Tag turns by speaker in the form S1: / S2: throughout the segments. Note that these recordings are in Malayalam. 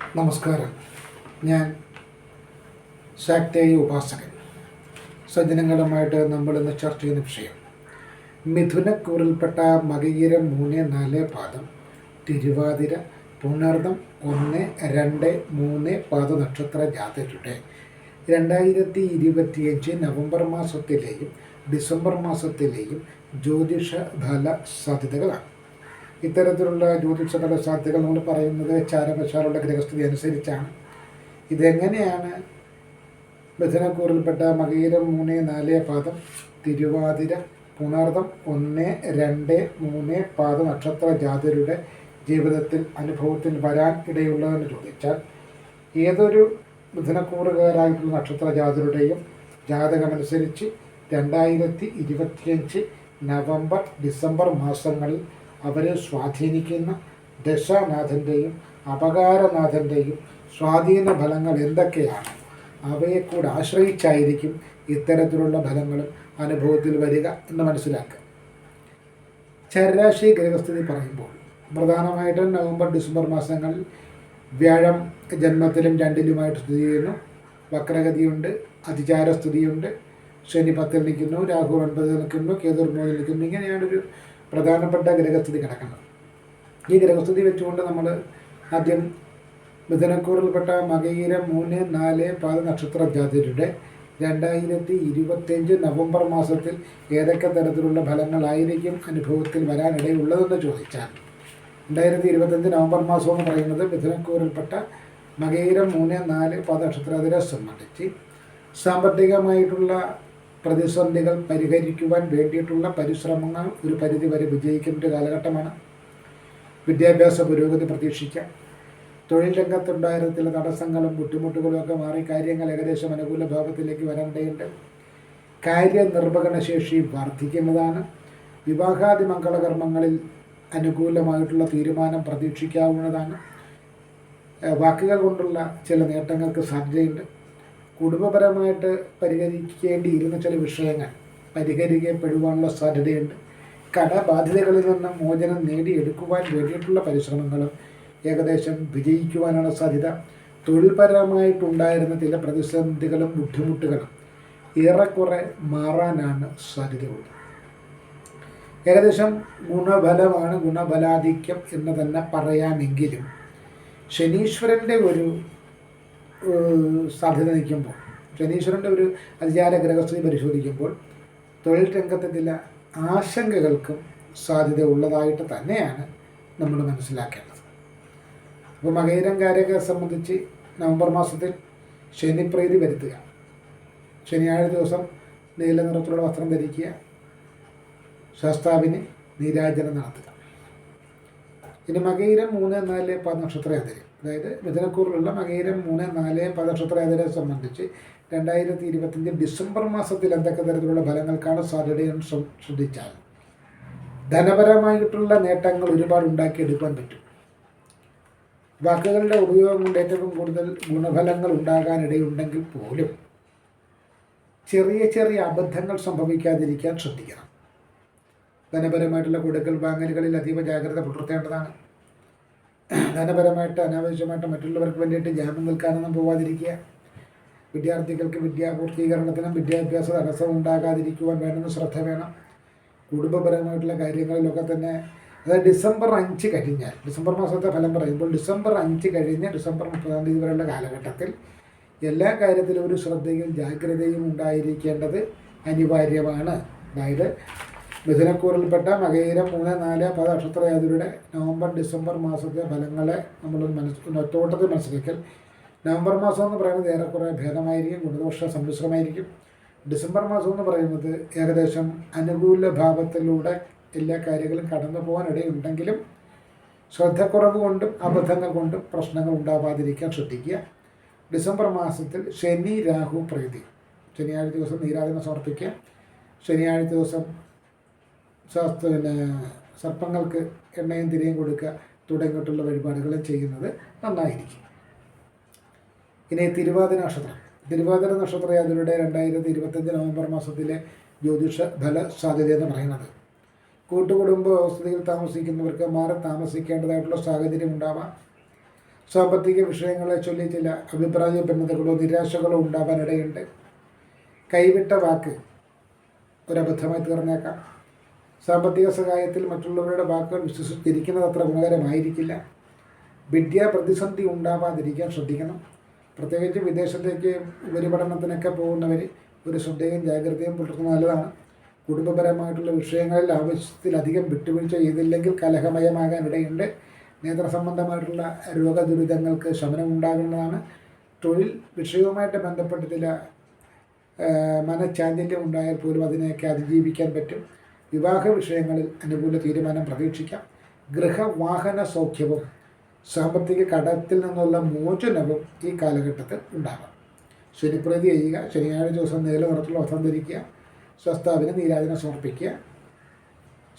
S1: നമസ്കാരം. ഞാൻ ശാക്തേയ ഉപാസകൻ. സജ്ജനങ്ങളുമായിട്ട് നമ്മൾ ഇന്ന് ചർച്ച ചെയ്യുന്ന വിഷയം മിഥുനക്കൂറിൽപ്പെട്ട മകയിരം മൂന്ന് നാല് പാദം തിരുവാതിര പുണർദം ഒന്ന് രണ്ട് മൂന്ന് പാദ നക്ഷത്ര ജാതരുടെ രണ്ടായിരത്തി ഇരുപത്തിയഞ്ച് നവംബർ മാസത്തിലെയും ഡിസംബർ മാസത്തിലെയും ജ്യോതിഷ ഫല സാധ്യതകളാണ്. ഇത്തരത്തിലുള്ള ജ്യോതിഷ ഫല സാധ്യതകൾ നമ്മൾ പറയുന്നത് ചാരപശാലുള്ള ഗ്രഹസ്ഥിതി അനുസരിച്ചാണ്. ഇതെങ്ങനെയാണ്? മിഥുനക്കൂറിൽപ്പെട്ട മകീരം മൂന്ന് നാല് പാദം തിരുവാതിര പുണർദം ഒന്ന് രണ്ട് മൂന്ന് പാദ നക്ഷത്ര ജാതരുടെ ജീവിതത്തിൽ അനുഭവത്തിൽ വരാൻ ഇടയുള്ളതെന്ന് ചോദിച്ചാൽ ഏതൊരു മിഥുനക്കൂറുകാരായിട്ടുള്ള നക്ഷത്ര ജാതരുടെയും ജാതകമനുസരിച്ച് രണ്ടായിരത്തി ഇരുപത്തിയഞ്ച് നവംബർ ഡിസംബർ മാസങ്ങളിൽ അവരെ സ്വാധീനിക്കുന്ന ദശാനാഥന്റെയും അപകാരനാഥന്റെയും സ്വാധീന ഫലങ്ങൾ എന്തൊക്കെയാണ്? അവയെ കൂടെ ആശ്രയിച്ചായിരിക്കും ഇത്തരത്തിലുള്ള ഫലങ്ങളും അനുഭവത്തിൽ വരിക എന്ന് മനസ്സിലാക്കുക. ചരരാശി ഗ്രഹസ്ഥിതി പറയുമ്പോൾ പ്രധാനമായിട്ടും നവംബർ ഡിസംബർ മാസങ്ങളിൽ വ്യാഴം ജന്മത്തിലും രണ്ടിലുമായിട്ട് സ്ഥിതി ചെയ്യുന്നു. വക്രഗതിയുണ്ട് അതിചാരസ്ഥിതിയുണ്ട്. ശനി പത്തിൽ നിൽക്കുന്നു രാഹു ഒൻപതിൽ നിൽക്കുന്നു കേതുർ മൂന്നിൽ നിൽക്കുന്നു. ഇങ്ങനെയാണൊരു പ്രധാനപ്പെട്ട ഗ്രഹസ്ഥിതി കിടക്കുന്നത് ഈ ഗ്രഹസ്ഥിതി വെച്ചുകൊണ്ട് നമ്മൾ ആദ്യം മിഥുനക്കൂറിൽപ്പെട്ട മകയിര മൂന്ന് നാല് പാത നക്ഷത്ര ജാതിരുടെ രണ്ടായിരത്തി ഇരുപത്തിയഞ്ച് നവംബർ മാസത്തിൽ ഏതൊക്കെ തരത്തിലുള്ള ഫലങ്ങളായിരിക്കും അനുഭവത്തിൽ വരാനിടയുള്ളതെന്ന് ചോദിച്ചാൽ രണ്ടായിരത്തി ഇരുപത്തഞ്ച് നവംബർ മാസം എന്ന് പറയുന്നത് മിഥുനക്കൂറിൽപ്പെട്ട മകയിരം മൂന്ന് നാല് പാത നക്ഷത്രത്തിനെ സംബന്ധിച്ച് സാമ്പത്തികമായിട്ടുള്ള പ്രതിസന്ധികൾ പരിഹരിക്കുവാൻ വേണ്ടിയിട്ടുള്ള പരിശ്രമങ്ങൾ ഒരു പരിധിവരെ വിജയിക്കുന്ന ഒരു കാലഘട്ടമാണ്. വിദ്യാഭ്യാസ പുരോഗതി പ്രതീക്ഷിക്കാം. തൊഴിൽ രംഗത്തുണ്ടായിരുന്ന ചില തടസ്സങ്ങളും ബുദ്ധിമുട്ടുകളും ഒക്കെ മാറി കാര്യങ്ങൾ ഏകദേശം അനുകൂല ഭാവത്തിലേക്ക് വരേണ്ടതുണ്ട് കാര്യനിർവഹണശേഷി വർദ്ധിക്കുന്നതാണ്. വിവാഹാദി മംഗളകർമ്മങ്ങളിൽ അനുകൂലമായിട്ടുള്ള തീരുമാനം പ്രതീക്ഷിക്കാവുന്നതാണ്. വാക്കുകൾ കൊണ്ടുള്ള ചില നേട്ടങ്ങൾക്ക് സാധ്യതയുണ്ട്. കുടുംബപരമായിട്ട് പരിഹരിക്കേണ്ടിയിരുന്ന ചില വിഷയങ്ങൾ പരിഹരിക്കപ്പെടുവാനുള്ള സാധ്യതയുണ്ട്. കടബാധ്യതകളിൽ നിന്ന് മോചനം നേടിയെടുക്കുവാൻ വേണ്ടിയിട്ടുള്ള പരിശ്രമങ്ങളും ഏകദേശം വിജയിക്കുവാനുള്ള സാധ്യത തൊഴിൽപരമായിട്ടുണ്ടായിരുന്ന ചില പ്രതിസന്ധികളും ബുദ്ധിമുട്ടുകളും ഏറെക്കുറെ മാറാനാണ് സാധ്യതയുള്ളത്. ഏകദേശം ഗുണഫലമാണ് ഗുണഫലാധിക്യം എന്ന് തന്നെ പറയാമെങ്കിലും ശനീശ്വരന്റെ ഒരു സാധ്യത നിൽക്കുമ്പോൾ. ശനീശ്വരന്റെ ഒരു അതിചാര ഗ്രഹസ്ഥിതി പരിശോധിക്കുമ്പോൾ തൊഴിൽ രംഗത്തെ ചില ആശങ്കകൾക്കും സാധ്യത ഉള്ളതായിട്ട് തന്നെയാണ് നമ്മൾ മനസ്സിലാക്കേണ്ടത്. അപ്പോൾ മകയിരംകാരെയൊക്കെ സംബന്ധിച്ച് നവംബർ മാസത്തിൽ ശനിപ്രീതി വരുത്തുക. ശനിയാഴ്ച ദിവസം നീല നിറത്തിലുള്ള വസ്ത്രം ധരിക്കുക. ശാസ്താവിന് നീരാജനം നടത്തുക. ഇനി മകയിരം മൂന്ന് നാല് പദനക്ഷത്ര എതിരെ അതായത് മിഥുനക്കൂറിലുള്ള മകയിരം മൂന്ന് നാല് പദനക്ഷത്ര ഏതരെ സംബന്ധിച്ച് രണ്ടായിരത്തി ഇരുപത്തഞ്ച് ഡിസംബർ മാസത്തിൽ എന്തൊക്കെ തരത്തിലുള്ള ഫലങ്ങൾക്കാണ് സാധ്യതയെന്ന് ശ്ര- ശ്രദ്ധിച്ചാൽ ധനപരമായിട്ടുള്ള നേട്ടങ്ങൾ ഒരുപാട് ഉണ്ടാക്കിയെടുക്കാൻ പറ്റും. വാക്കുകളുടെ ഉപയോഗം കൊണ്ട് ഏറ്റവും കൂടുതൽ ഗുണഫലങ്ങൾ ഉണ്ടാകാനിടയുണ്ടെങ്കിൽ പോലും ചെറിയ ചെറിയ അബദ്ധങ്ങൾ സംഭവിക്കാതിരിക്കാൻ ശ്രദ്ധിക്കണം. ധനപരമായിട്ടുള്ള കൊടുക്കൽ വാങ്ങലുകളിൽ അതീവ ജാഗ്രത പുലർത്തേണ്ടതാണ്. ധനപരമായിട്ട് അനാവശ്യമായിട്ട് മറ്റുള്ളവർക്ക് വേണ്ടിയിട്ട് ജാമ്യം നിൽക്കാനൊന്നും പോവാതിരിക്കുക. വിദ്യാർത്ഥികൾക്ക് വിദ്യാപൂർത്തീകരണത്തിനും വിദ്യാഭ്യാസ തടസ്സം ഉണ്ടാകാതിരിക്കുവാൻ വേണമെന്ന് ശ്രദ്ധ വേണം. കുടുംബപരമായിട്ടുള്ള കാര്യങ്ങളിലൊക്കെ തന്നെ അതായത് ഡിസംബർ അഞ്ച് കഴിഞ്ഞാൽ ഡിസംബർ മാസത്തെ ഫലം പറയുമ്പോൾ ഡിസംബർ അഞ്ച് കഴിഞ്ഞ് ഡിസംബർ മുപ്പതാം തീയതി വരെയുള്ള കാലഘട്ടത്തിൽ എല്ലാ കാര്യത്തിലും ഒരു ശ്രദ്ധയും ജാഗ്രതയും ഉണ്ടായിരിക്കേണ്ടത് അനിവാര്യമാണ്. അതായത് മിഥുനക്കൂറിൽപ്പെട്ട മകയിരം മൂന്ന് നാല് പത് നക്ഷത്രയാതിരുടെ നവംബർ ഡിസംബർ മാസത്തെ ഫലങ്ങളെ നമ്മൾ മനസ്സ് ഒറ്റോട്ടത്തിൽ മനസ്സിലാക്കൽ നവംബർ മാസം എന്ന് പറയുന്നത് ഏറെക്കുറെ ഭേദമായിരിക്കും ഗുണദോഷ സമ്മിശ്രമായിരിക്കും. ഡിസംബർ മാസം എന്ന് പറയുന്നത് ഏകദേശം അനുകൂല ഭാവത്തിലൂടെ എല്ലാ കാര്യങ്ങളും കടന്നു പോകാനിടയുണ്ടെങ്കിലും ശ്രദ്ധക്കുറവ് കൊണ്ടും അബദ്ധങ്ങൾ കൊണ്ടും പ്രശ്നങ്ങൾ ഉണ്ടാവാതിരിക്കാൻ ശ്രദ്ധിക്കുക. ഡിസംബർ മാസത്തിൽ ശനി രാഹു പ്രീതി ശനിയാഴ്ച ദിവസം നീരാധന സമർപ്പിക്കുക. ശനിയാഴ്ച ദിവസം പിന്നെ സർപ്പങ്ങൾക്ക് എണ്ണയും തിരിയും കൊടുക്കുക തുടങ്ങിയിട്ടുള്ള വഴിപാടുകളും ചെയ്യുന്നത് നന്നായിരിക്കും. ഇനി തിരുവാതിര നക്ഷത്രം. തിരുവാതിര നക്ഷത്ര അതിലൂടെ രണ്ടായിരത്തി ഇരുപത്തഞ്ച് നവംബർ മാസത്തിലെ ജ്യോതിഷ ഫല സാധ്യത എന്ന് പറയുന്നത്. കൂട്ടുകുടുംബ വ്യവസ്ഥയിൽ താമസിക്കുന്നവർക്ക് മാറി താമസിക്കേണ്ടതായിട്ടുള്ള സാഹചര്യം ഉണ്ടാവാം. സാമ്പത്തിക വിഷയങ്ങളെ ചൊല്ലി ചില അഭിപ്രായ ഭിന്നതകളോ നിരാശകളോ ഉണ്ടാവാനിടയുണ്ട്. കൈവിട്ട വാക്ക് ഒരബദ്ധമായി തീർന്നേക്കാം. സാമ്പത്തിക സഹായത്തിൽ മറ്റുള്ളവരുടെ വാക്കുകൾ വിശ്വസിച്ചിരിക്കുന്നത് അത്ര ഗുണകരമായിരിക്കില്ല. വിദ്യാ പ്രതിസന്ധി ഉണ്ടാവാതിരിക്കാൻ ശ്രദ്ധിക്കണം. പ്രത്യേകിച്ച് വിദേശത്തേക്ക് ഉപരിപഠനത്തിനൊക്കെ പോകുന്നവർ ഒരു ശ്രദ്ധയും ജാഗ്രതയും പുലർത്തുന്നത് നല്ലതാണ്. കുടുംബപരമായിട്ടുള്ള വിഷയങ്ങളിൽ ആവശ്യത്തിലധികം വിട്ടുവീഴ്ച ചെയ്തില്ലെങ്കിൽ കലഹമയമാകാനിടയുണ്ട് നേത്ര സംബന്ധമായിട്ടുള്ള രോഗദുരിതങ്ങൾക്ക് ശമനം ഉണ്ടാകുന്നതാണ് തൊഴിൽ വിഷയവുമായിട്ട് ബന്ധപ്പെട്ട് ചില മനഃചാഞ്ചല്യം ഉണ്ടായാൽ പോലും അതിനെയൊക്കെ അതിജീവിക്കാൻ പറ്റും. വിവാഹ വിഷയങ്ങളിൽ അനുകൂല തീരുമാനം പ്രതീക്ഷിക്കാം. ഗൃഹവാഹന സൗഖ്യവും സാമ്പത്തിക കടത്തിൽ നിന്നുള്ള മോചനവും ഈ കാലഘട്ടത്തിൽ ഉണ്ടാകാം. ശനിപ്രതി ചെയ്യുക ശനിയാഴ്ച ദിവസം നീല നിറത്തിലുള്ള വസ്ത്രം ധരിക്കുക സ്വസ്ഥാവിന് നീരാജനം സമർപ്പിക്കുക.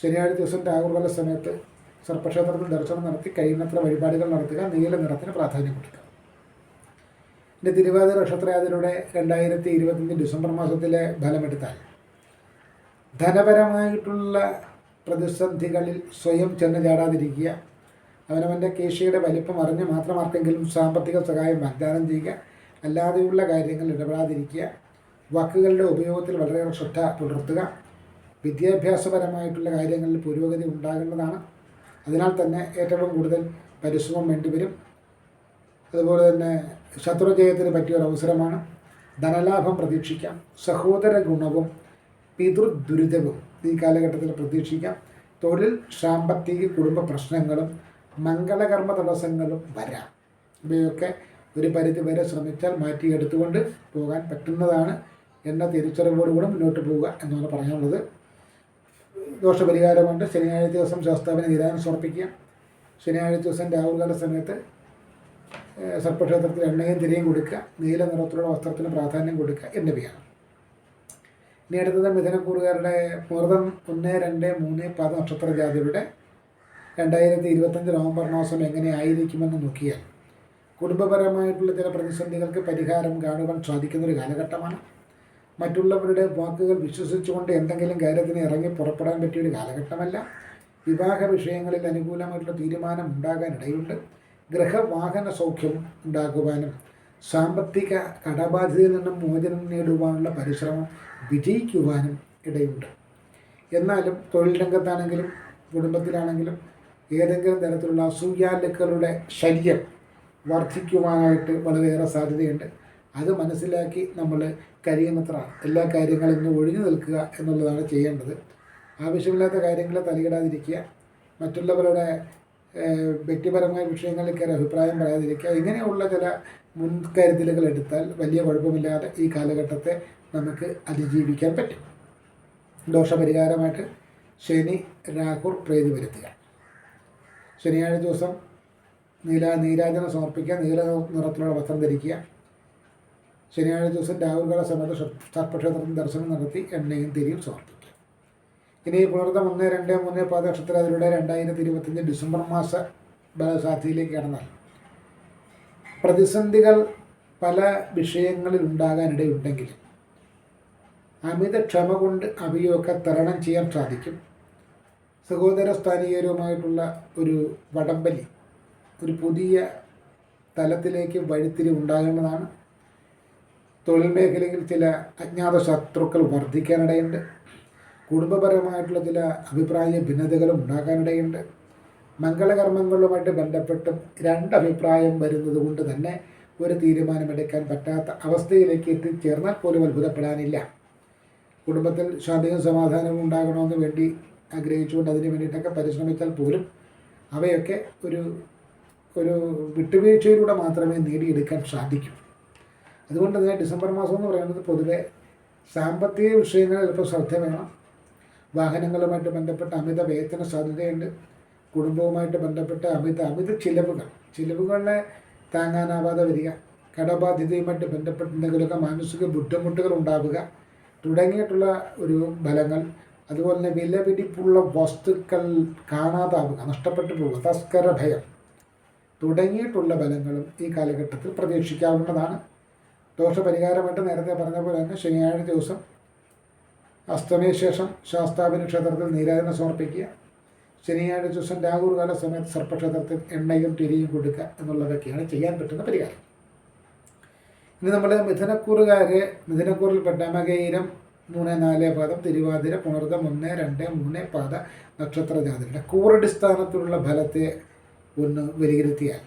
S1: ശനിയാഴ്ച ദിവസം രാഹുർവല സമയത്ത് സർപ്പക്ഷേത്രത്തിൽ ദർശനം നടത്തി കഴിയുന്നത്ര വഴിപാടുകൾ നടത്തുക നീല നിറത്തിന് പ്രാധാന്യം കൊടുക്കുക. എന്റെ തിരുവാതിര നക്ഷത്രയാതിലൂടെ രണ്ടായിരത്തി ഇരുപത്തഞ്ച് ഡിസംബർ മാസത്തിലെ ഫലമെടുത്താൽ ധനപരമായിട്ടുള്ള പ്രതിസന്ധികളിൽ സ്വയം ചെന്ന് ചാടാതിരിക്കുക. അവനവന്റെ കേശിയുടെ വലിപ്പം അറിഞ്ഞ് മാത്രം ആർക്കെങ്കിലും സാമ്പത്തിക സഹായം വാഗ്ദാനം ചെയ്യുക. അല്ലാതെയുള്ള കാര്യങ്ങൾ ഇടപെടാതിരിക്കുക. വാക്കുകളുടെ ഉപയോഗത്തിൽ വളരെയേറെ ശ്രദ്ധ പുലർത്തുക. വിദ്യാഭ്യാസപരമായിട്ടുള്ള കാര്യങ്ങളിൽ പുരോഗതി ഉണ്ടാകേണ്ടതാണ്. അതിനാൽ തന്നെ ഏറ്റവും കൂടുതൽ പരിശ്രമം വേണ്ടിവരും അതുപോലെ തന്നെ ശത്രുജയത്തിന് പറ്റിയൊരവസരമാണ്. ധനലാഭം പ്രതീക്ഷിക്കാം. സഹോദര ഗുണവും പിതൃദുരിതവും ഈ കാലഘട്ടത്തിൽ പ്രതീക്ഷിക്കാം. തൊഴിൽ സാമ്പത്തിക കുടുംബ പ്രശ്നങ്ങളും മംഗളകർമ്മ തടസ്സങ്ങളും വരാം. ഇവയൊക്കെ ഒരു പരിധി വരെ ശ്രമിച്ചാൽ മാറ്റിയെടുത്തുകൊണ്ട് പോകാൻ പറ്റുന്നതാണ് എന്ന തിരിച്ചറിവോടുകൂടെ മുന്നോട്ട് പോവുക എന്നാണ് പറയാനുള്ളത്. ദോഷപരിഹാരമുണ്ട്. ശനിയാഴ്ച ദിവസം ശാസ്താവിന് നിരാനം സമർപ്പിക്കുക. ശനിയാഴ്ച ദിവസം രാഹുൽകാല സമയത്ത് സർപ്പക്ഷേത്രത്തിൽ എണ്ണയും തിരിയും കൊടുക്കുക. നീല നിറത്തിലുള്ള വസ്ത്രത്തിന് പ്രാധാന്യം കൊടുക്കുക എന്നിവയാണ്. ഇനി അടുത്തത് മിഥുനക്കൂറുകാരുടെ മുഹൂർത്തം ഒന്ന് രണ്ട് മൂന്ന് പത് നക്ഷത്ര ജാതിയുടെ രണ്ടായിരത്തി ഇരുപത്തഞ്ച് നവംബർ മാസം എങ്ങനെ ആയിരിക്കുമെന്ന് നോക്കിയാൽ കുടുംബപരമായിട്ടുള്ള ചില പ്രതിസന്ധികൾക്ക് പരിഹാരം കാണുവാൻ സാധിക്കുന്ന ഒരു കാലഘട്ടമാണ്. മറ്റുള്ളവരുടെ വാക്കുകൾ വിശ്വസിച്ചുകൊണ്ട് എന്തെങ്കിലും കാര്യത്തിന് ഇറങ്ങി പുറപ്പെടാൻ പറ്റിയ ഒരു കാലഘട്ടമല്ല. വിവാഹ വിഷയങ്ങളിൽ അനുകൂലമായിട്ടുള്ള തീരുമാനം ഉണ്ടാകാൻ ഇടയുണ്ട് ഗൃഹവാഹന സൗഖ്യം ഉണ്ടാക്കുവാനും സാമ്പത്തിക കടബാധ്യതയിൽ നിന്നും മോചനം നേടുവാനുള്ള പരിശ്രമം വിജയിക്കുവാനും ഇടയുണ്ട്. എന്നാലും തൊഴിൽ രംഗത്താണെങ്കിലും കുടുംബത്തിലാണെങ്കിലും ഏതെങ്കിലും തരത്തിലുള്ള അസൂയാലുക്കളുടെ ശല്യം വർദ്ധിക്കുവാനായിട്ട് വളരെയേറെ സാധ്യതയുണ്ട്. അത് മനസ്സിലാക്കി നമ്മൾ കഴിയുന്നത്ര എല്ലാ കാര്യങ്ങളും ഇന്ന് ഒഴിഞ്ഞു നിൽക്കുക എന്നുള്ളതാണ് ചെയ്യേണ്ടത്. ആവശ്യമില്ലാത്ത കാര്യങ്ങളെ തലയിടാതിരിക്കുക. മറ്റുള്ളവരുടെ വ്യക്തിപരമായ വിഷയങ്ങളിൽ കയറി അഭിപ്രായം പറയാതിരിക്കുക. ഇങ്ങനെയുള്ള ചില മുൻകരുതലുകൾ എടുത്താൽ വലിയ കുഴപ്പമില്ലാതെ ഈ കാലഘട്ടത്തെ നമുക്ക് അതിജീവിക്കാൻ പറ്റും. ദോഷപരിഹാരമായിട്ട് ശനി രാഹുൽ പ്രീതി വരുത്തുക. ശനിയാഴ്ച ദിവസം നീല നീരാജനം സമർപ്പിക്കുക. നീല നിറത്തിലുള്ള വസ്ത്രം ധരിക്കുക. ശനിയാഴ്ച ദിവസം രാഹുൽകാല സമയത്ത് സർപ്പക്ഷേത്രത്തിൽ ദർശനം നടത്തി എണ്ണയും തിരിയും സമർപ്പിക്കുക. ഇനി പുലർത്തം ഒന്ന് രണ്ട് മൂന്ന് പാദനക്ഷത്ര അതിലൂടെ രണ്ടായിരത്തി ഇരുപത്തഞ്ച് ഡിസംബർ മാസ ബലസാധ്യതയിലേക്ക് കടന്നാൽ പ്രതിസന്ധികൾ പല വിഷയങ്ങളിൽ ഉണ്ടാകാനിടയുണ്ടെങ്കിൽ അമിത ക്ഷമ കൊണ്ട് അവയൊക്കെ തരണം ചെയ്യാൻ സാധിക്കും. സഹോദര സ്ഥാനീയരുമായിട്ടുള്ള ഒരു വടംവലി ഒരു പുതിയ തലത്തിലേക്ക് വഴിത്തിരി ഉണ്ടാകേണ്ടതാണ്. തൊഴിൽ മേഖലയിൽ ചില അജ്ഞാത ശത്രുക്കൾ വർദ്ധിക്കാനിടയുണ്ട്. കുടുംബപരമായിട്ടുള്ള ചില അഭിപ്രായ ഭിന്നതകളും ഉണ്ടാകാനിടയുണ്ട്. മംഗളകർമ്മങ്ങളുമായിട്ട് ബന്ധപ്പെട്ടും രണ്ടഭിപ്രായം വരുന്നത് കൊണ്ട് തന്നെ ഒരു തീരുമാനമെടുക്കാൻ പറ്റാത്ത അവസ്ഥയിലേക്ക് എത്തിച്ചേർന്നാൽ പോലും അത്ഭുതപ്പെടാനില്ല. കുടുംബത്തിൽ ശാന്തിയും സമാധാനവും ഉണ്ടാകണമെന്ന് വേണ്ടി ആഗ്രഹിച്ചുകൊണ്ട് അതിന് വേണ്ടിയിട്ടൊക്കെ പരിശ്രമിച്ചാൽ പോലും അവയൊക്കെ ഒരു ഒരു വിട്ടുവീഴ്ചയിലൂടെ മാത്രമേ നേടിയെടുക്കാൻ സാധിക്കൂ. അതുകൊണ്ട് തന്നെ ഡിസംബർ മാസം എന്ന് പറയുന്നത് പൊതുവെ സാമ്പത്തിക വിഷയങ്ങളിൽ ചിലപ്പോൾ ശ്രദ്ധ വേണം. വാഹനങ്ങളുമായിട്ട് ബന്ധപ്പെട്ട അമിത വേതന സാധ്യതയുണ്ട്. കുടുംബവുമായിട്ട് ബന്ധപ്പെട്ട അമിത അമിത ചിലവുകൾ. ചിലവുകളെ താങ്ങാനാവാതെ വരിക. കടബാധ്യതയുമായിട്ട് ബന്ധപ്പെട്ട് എന്തെങ്കിലുമൊക്കെ മാനസിക ബുദ്ധിമുട്ടുകൾ ഉണ്ടാവുക. തുടങ്ങിയിട്ടുള്ള ഒരു ഫലങ്ങൾ. അതുപോലെ തന്നെ വിലപിടിപ്പുള്ള വസ്തുക്കൾ കാണാതാവുക നഷ്ടപ്പെട്ടു പോവുക തസ്കര ഭയം. തുടങ്ങിയിട്ടുള്ള ഫലങ്ങളും ഈ കാലഘട്ടത്തിൽ പ്രതീക്ഷിക്കാവുന്നതാണ്. ദോഷപരിഹാരമായിട്ട് നേരത്തെ പറഞ്ഞ പോലെ തന്നെ ശനിയാഴ്ച ദിവസം അസ്തമയ ശേഷം ശാസ്താവിന് ക്ഷേത്രത്തിൽ നീരാജനം സമർപ്പിക്കുക. ശനിയാഴ്ച ദിവസം രാഹുർകാല സമയത്ത് സർപ്പക്ഷേത്രത്തിൽ എണ്ണയും തിരിയും കൊടുക്കുക എന്നുള്ളതൊക്കെയാണ് ചെയ്യാൻ പറ്റുന്ന പരിഹാരം. ഇനി നമ്മൾ മിഥുനക്കൂറുകാരെ മിഥുനക്കൂറിൽപ്പെട്ട മകയിരം മൂന്ന് നാല് പാദം തിരുവാതിര പുണർദം ഒന്ന് രണ്ട് മൂന്ന് പാദ നക്ഷത്ര ജാതിയുടെ കൂറടിസ്ഥാനത്തിലുള്ള ഫലത്തെ ഒന്ന് വിലയിരുത്തിയാൽ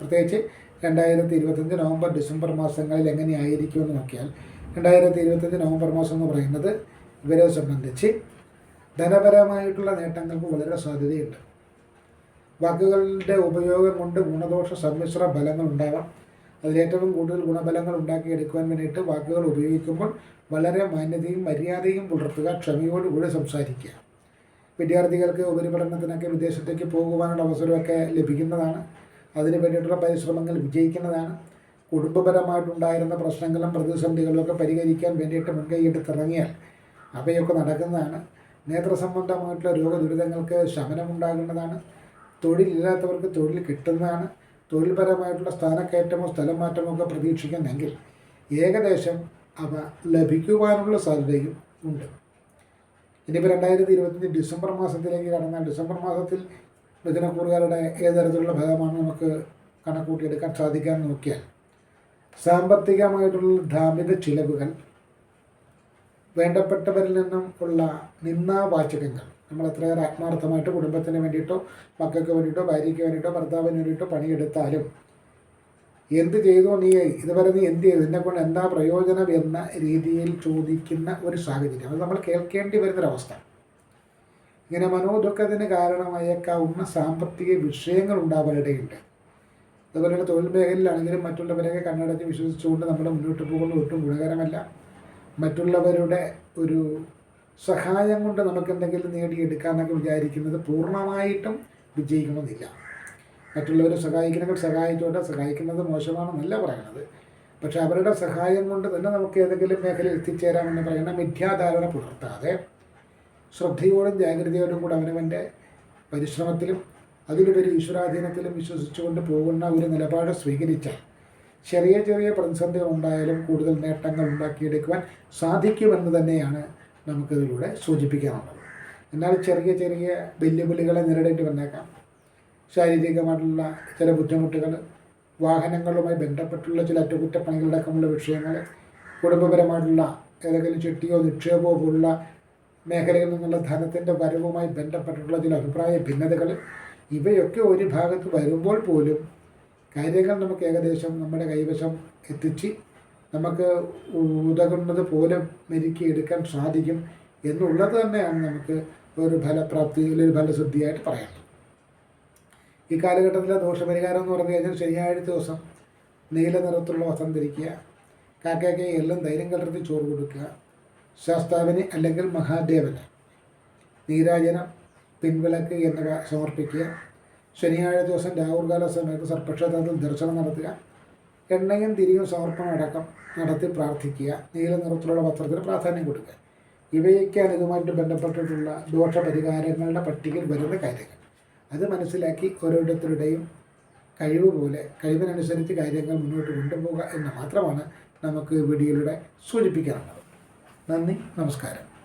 S1: പ്രത്യേകിച്ച് രണ്ടായിരത്തി ഇരുപത്തഞ്ച് നവംബർ ഡിസംബർ മാസങ്ങളിൽ എങ്ങനെയായിരിക്കുമെന്ന് നോക്കിയാൽ രണ്ടായിരത്തി ഇരുപത്തഞ്ച് നവംബർ മാസം എന്ന് പറയുന്നത് ഇവരെ സംബന്ധിച്ച് ധനപരമായിട്ടുള്ള നേട്ടങ്ങൾക്ക് വളരെ സാധ്യതയുണ്ട്. വാക്കുകളുടെ ഉപയോഗം കൊണ്ട് ഗുണദോഷ സമ്മിശ്ര ഫലങ്ങൾ ഉണ്ടാവാം. അതിലേറ്റവും കൂടുതൽ ഗുണഫലങ്ങൾ ഉണ്ടാക്കിയെടുക്കുവാൻ വേണ്ടിയിട്ട് വാക്കുകൾ ഉപയോഗിക്കുമ്പോൾ വളരെ മാന്യതയും മര്യാദയും പുലർത്തുക ക്ഷമയോടുകൂടി സംസാരിക്കുക. വിദ്യാർത്ഥികൾക്ക് ഉപരിപഠനത്തിനൊക്കെ വിദേശത്തേക്ക് പോകുവാനുള്ള അവസരമൊക്കെ ലഭിക്കുന്നതാണ്. അതിന് വേണ്ടിയിട്ടുള്ള പരിശ്രമങ്ങൾ വിജയിക്കുന്നതാണ്. കുടുംബപരമായിട്ടുണ്ടായിരുന്ന പ്രശ്നങ്ങളും പ്രതിസന്ധികളും ഒക്കെ പരിഹരിക്കാൻ വേണ്ടിയിട്ട് മുൻകൈയെടുത്തിറങ്ങിയാൽ അവയൊക്കെ നടക്കുന്നതാണ്. നേത്ര സംബന്ധമായിട്ടുള്ള രോഗദുരിതങ്ങൾക്ക് ശമനമുണ്ടാകുന്നതാണ് തൊഴിലില്ലാത്തവർക്ക് തൊഴിൽ കിട്ടുന്നതാണ്. തൊഴിൽപരമായിട്ടുള്ള സ്ഥാനക്കയറ്റമോ സ്ഥലം മാറ്റമോ ഒക്കെ പ്രതീക്ഷിക്കുന്നെങ്കിൽ ഏകദേശം അവ ലഭിക്കുവാനുള്ള സാധ്യതയും ഉണ്ട്. ഇനിയിപ്പോൾ രണ്ടായിരത്തി ഇരുപത്തഞ്ച് ഡിസംബർ മാസത്തിലേക്ക് കടന്നാൽ ഡിസംബർ മാസത്തിൽ മിഥുനക്കൂറുകാരുടെ ഏത് തരത്തിലുള്ള ഫലമാണ് നമുക്ക് കണക്കൂട്ടിയെടുക്കാൻ സാധിക്കാൻ നോക്കിയാൽ സാമ്പത്തികമായിട്ടുള്ള ധാർമ്മിക ചിലവുകൾ വേണ്ടപ്പെട്ടവരിൽ നിന്നും ഉള്ള നിന്നാവാചകങ്ങൾ നമ്മൾ എത്രയേറെ ആത്മാർത്ഥമായിട്ട് കുടുംബത്തിന് വേണ്ടിയിട്ടോ മക്കൾക്ക് വേണ്ടിയിട്ടോ ഭാര്യയ്ക്ക് വേണ്ടിയിട്ടോ ഭർത്താവിന് വേണ്ടിയിട്ടോ പണിയെടുത്താലും എന്ത് ചെയ്തു നീ ഇതുവരെ നീ എന്ത് ചെയ്തു? എന്നെ കൊണ്ട് എന്താ പ്രയോജനം എന്ന രീതിയിൽ ചോദിക്കുന്ന ഒരു സാഹചര്യം. അത് നമ്മൾ കേൾക്കേണ്ടി വരുന്നൊരവസ്ഥ. ഇങ്ങനെ മനോദുഃഖത്തിന് കാരണമായേക്കാവുന്ന സാമ്പത്തിക വിഷയങ്ങൾ ഉണ്ടാവാനിടയുണ്ട് അതുപോലെ തൊഴിൽ മേഖലയിലാണെങ്കിലും മറ്റുള്ളവരെയൊക്കെ കണ്ണടച്ച് വിശ്വസിച്ചുകൊണ്ട് നമ്മൾ മുന്നോട്ട് പോകുന്നത് ഒട്ടും ഗുണകരമല്ല. മറ്റുള്ളവരുടെ ഒരു സഹായം കൊണ്ട് നമുക്ക് എന്തെങ്കിലും നേടിയെടുക്കാമെന്നൊക്കെ വിചാരിക്കുന്നത് പൂർണമായിട്ടും വിജയിക്കണമെന്നില്ല. മറ്റുള്ളവരെ സഹായിക്കണമെങ്കിൽ സഹായിച്ചോട്ടെ സഹായിക്കുന്നത് മോശമാണെന്നല്ല പറയുന്നത് പക്ഷെ അവരുടെ സഹായം കൊണ്ട് തന്നെ നമുക്ക് ഏതെങ്കിലും മേഖലയിൽ എത്തിച്ചേരാമെന്ന് പറയുന്ന മിഥ്യാധാരണ പുലർത്താതെ ശ്രദ്ധയോടും ജാഗ്രതയോടും കൂടെ അവനവന്റെ പരിശ്രമത്തിലും അതിലുപരി ഈശ്വരാധീനത്തിലും വിശ്വസിച്ചുകൊണ്ട് പോകുന്ന ഒരു നിലപാട് സ്വീകരിച്ചാൽ ചെറിയ ചെറിയ പ്രതിസന്ധികൾ ഉണ്ടായാലും കൂടുതൽ നേട്ടങ്ങൾ ഉണ്ടാക്കിയെടുക്കുവാൻ സാധിക്കുമെന്ന് തന്നെയാണ് നമുക്കിതിലൂടെ സൂചിപ്പിക്കാനുള്ളത്. എന്നാൽ ചെറിയ ചെറിയ വെല്ലുവിളികളെ നേരിടേണ്ടി വന്നേക്കാം. ശാരീരികമായിട്ടുള്ള ചില ബുദ്ധിമുട്ടുകൾ വാഹനങ്ങളുമായി ബന്ധപ്പെട്ടുള്ള ചില അറ്റകുറ്റപ്പണികളടക്കമുള്ള വിഷയങ്ങൾ കുടുംബപരമായിട്ടുള്ള ഏതെങ്കിലും ചെട്ടിയോ നിക്ഷേപമോ പോലുള്ള മേഖലയിൽ നിന്നുള്ള ധനത്തിന്റെ വരവുമായി ബന്ധപ്പെട്ടിട്ടുള്ള ചില അഭിപ്രായ ഭിന്നതകൾ ഇവയൊക്കെ ഒരു ഭാഗത്ത് വരുമ്പോൾ പോലും കാര്യങ്ങൾ നമുക്ക് ഏകദേശം നമ്മുടെ കൈവശം എത്തിച്ച് നമുക്ക് ഉതകുന്നത് പോലെ മെരുക്കിയെടുക്കാൻ സാധിക്കും എന്നുള്ളത് തന്നെയാണ് നമുക്ക് ഒരു ഫലപ്രാപ്തി അല്ലെങ്കിൽ ഫലശുദ്ധിയായിട്ട് പറയാം ഈ കാലഘട്ടത്തിലെ ദോഷപരിഹാരം എന്ന് പറഞ്ഞു കഴിഞ്ഞാൽ ശനിയാഴ്ച ദിവസം നീല നിറത്തുള്ള വസ്ത്രം ധരിക്കുക കാക്കയ്ക്ക് എല്ലാം ധൈര്യം കലർത്തി ചോറ് കൊടുക്കുക ശാസ്താവിന് അല്ലെങ്കിൽ മഹാദേവന് നീരാജനം പിൻവിളക്ക് എന്നിവ സമർപ്പിക്കുക ശനിയാഴ്ച ദിവസം രാഹുർകാല സമയത്ത് സർപ്പക്ഷേത്രത്തിൽ ദർശനം നടത്തുക എണ്ണയും തിരിയും സമർപ്പണം അടക്കം നടത്തി പ്രാർത്ഥിക്കുക നീല നിറത്തിലുള്ള വസ്ത്രത്തിന് പ്രാധാന്യം കൊടുക്കുക. ഇവയൊക്കെയാണ് ഇതുമായിട്ട് ബന്ധപ്പെട്ടിട്ടുള്ള ദോഷപരിഹാരങ്ങളുടെ പട്ടികയിൽ വരുന്ന കാര്യങ്ങൾ. അത് മനസ്സിലാക്കി ഓരോരുത്തരുടെയും കഴിവ് പോലെ കഴിവിനനുസരിച്ച് കാര്യങ്ങൾ മുന്നോട്ട് കൊണ്ടുപോകുക എന്ന് മാത്രമാണ് നമുക്ക് വീഡിയോയിലൂടെ സൂചിപ്പിക്കാനുള്ളത്. നന്ദി നമസ്കാരം.